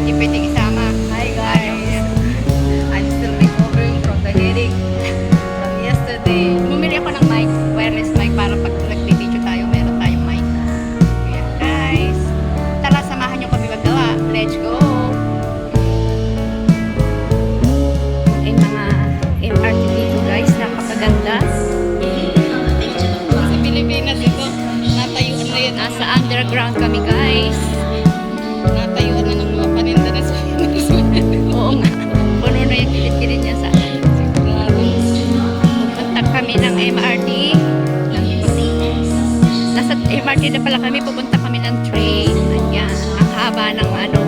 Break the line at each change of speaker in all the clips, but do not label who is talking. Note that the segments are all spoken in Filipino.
hindi
pwedeng isama. Hi guys! I'm still recovering from the headache from yesterday. Bumili ako ng mic, wireless mic para pag
nagtitityo tayo, meron tayong mic. Ayan guys! Tara, samahan
niyo kami magawa. Let's go! Ay mga MRT dito guys, napakaganda. Sa Pilipinas ito, natayuan na yun. Nasa underground kami guys. party na pala kami, pupunta kami ng train. Ayan, ang haba ng ano,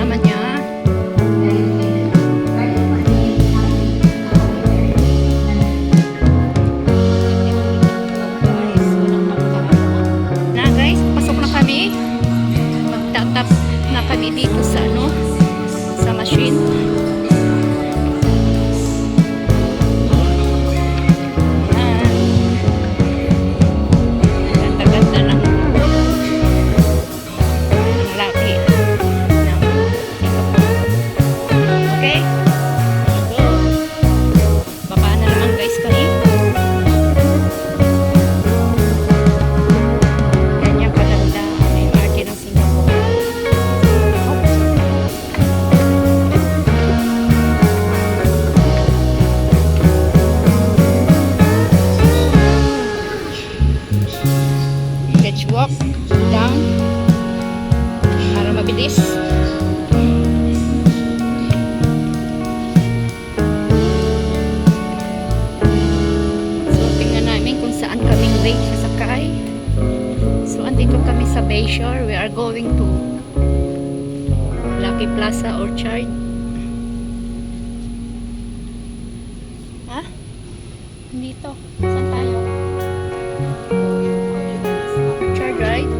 una mañana. dito. Saan tayo? Try right?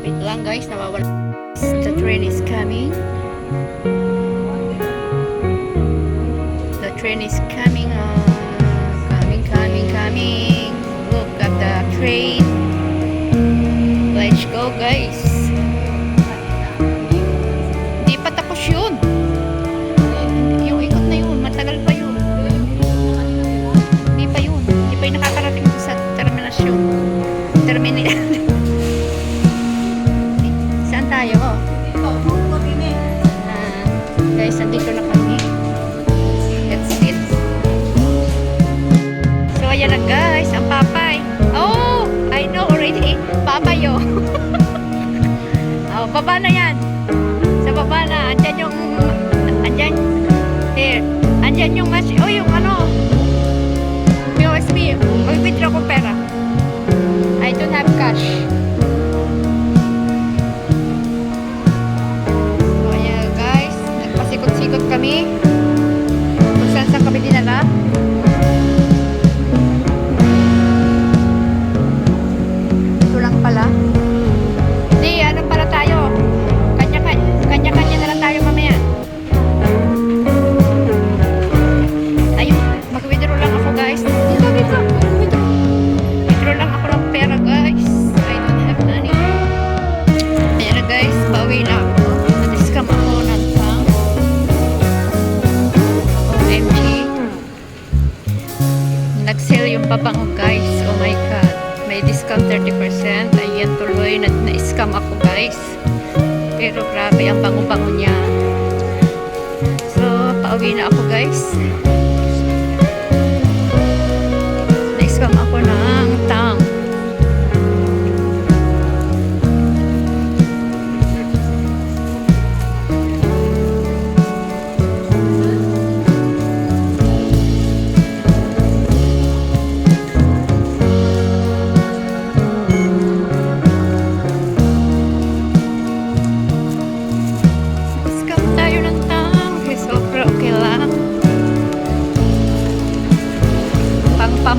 Wait lang guys, nawawala. The train is coming. The train is coming. baba na yan. Sa baba na. Andyan yung... Andyan. Here. Andyan yung mas... Oh, yung ano. USB. Mag-withdraw ko pera. I don't have cash. So, ayan guys. Nagpasikot-sikot kami. Kung saan saan kami dinala. year na na-scam ako guys. Pero grabe ang bango-bango niya. So, pauwi na ako guys. Hmm.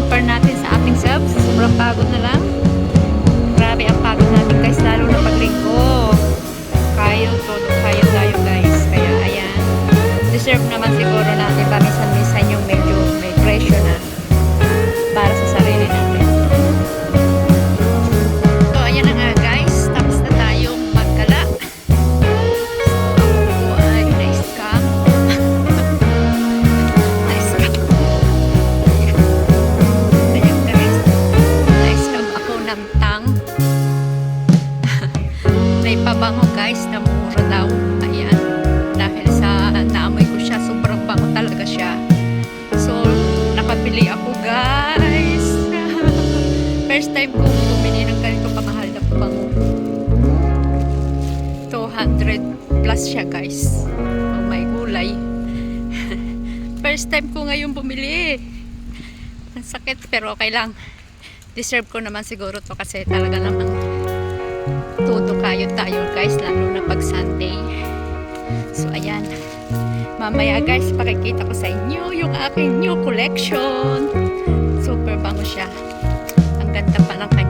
pag-compare natin sa ating selves, sobrang pagod na lang. Grabe ang pagod natin guys, lalo na pag linggo. Kayo, toto, kayo tayo guys. Kaya ayan, deserve naman siguro natin paminsan-minsan yung 200 plus siya guys. Oh my gulay. First time ko ngayon bumili. Ang sakit pero okay lang. Deserve ko naman siguro to kasi talaga namang todo kayo tayo guys lalo na pag Sunday. So ayan. Mamaya guys pakikita ko sa inyo yung aking new collection. Super bango siya. Ang ganda pa ng kanya.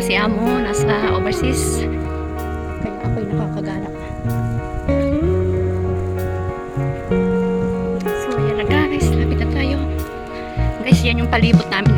si amo nasa overseas. Kaya ako'y nakakagala so ayan na guys. Lapit na tayo. Guys yan yung palibot namin.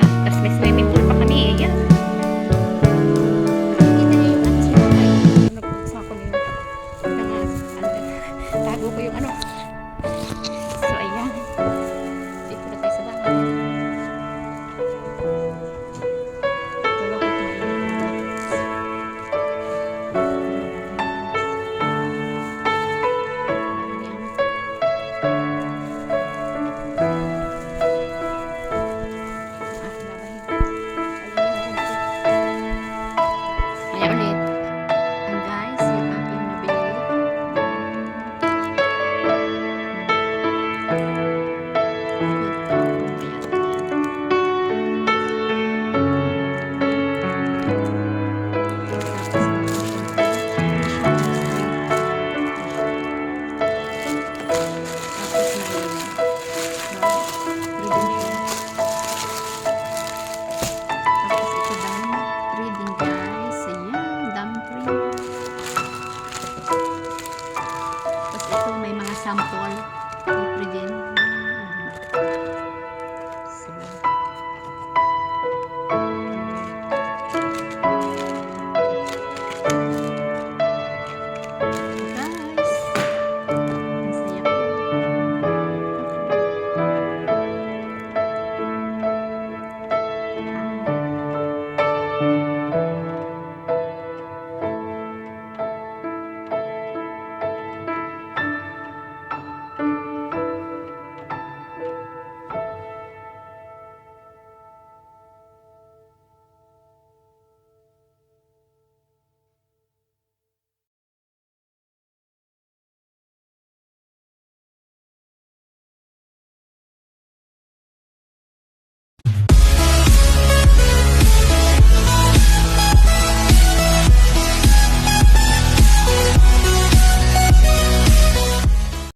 That's my